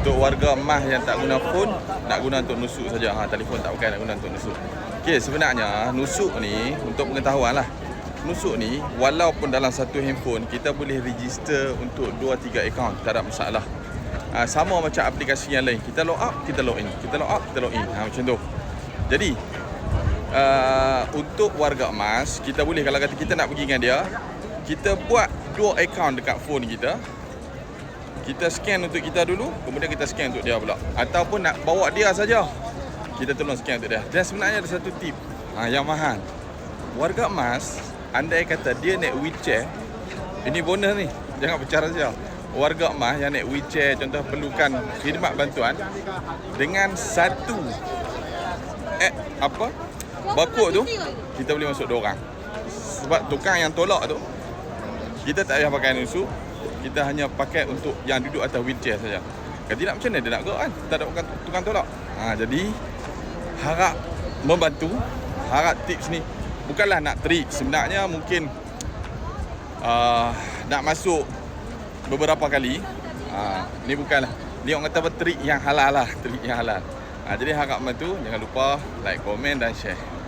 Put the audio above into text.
Untuk warga emas yang tak guna phone, nak guna untuk nusuk saja. Ha, telefon tak pakai nak guna untuk nusuk. Okey, sebenarnya nusuk ni untuk pengetahuan lah. Nusuk ni walaupun dalam satu handphone kita boleh register untuk 2 3 akaun, tak ada masalah. Ha, sama macam aplikasi yang lain. Kita log out, kita log in. Kita log out, kita log in. Ha, macam tu. Jadi uh, untuk warga emas, kita boleh kalau kata kita nak pergi dengan dia, kita buat dua akaun dekat phone kita. Kita scan untuk kita dulu, kemudian kita scan untuk dia pula. Ataupun nak bawa dia saja. Kita tolong scan untuk dia. Dan sebenarnya ada satu tip ha, yang mahal. Warga emas, andai kata dia naik wheelchair, ini bonus ni. Jangan bercara saja. Warga emas yang naik wheelchair, contoh perlukan khidmat bantuan dengan satu eh, apa bakut tu kita boleh masuk dua orang sebab tukang yang tolak tu kita tak payah pakai nusuk kita hanya pakai untuk yang duduk atas wheelchair saja. Kalau tidak macam mana? Dia nak gerak kan? Tak ada tukang, tukang tolak. Ha, jadi harap membantu. Harap tips ni bukanlah nak trik. Sebenarnya mungkin uh, nak masuk beberapa kali. Uh, ni bukanlah. Ni orang kata trik yang halal lah. Trik yang halal. Ha, jadi harap membantu. Jangan lupa like komen dan share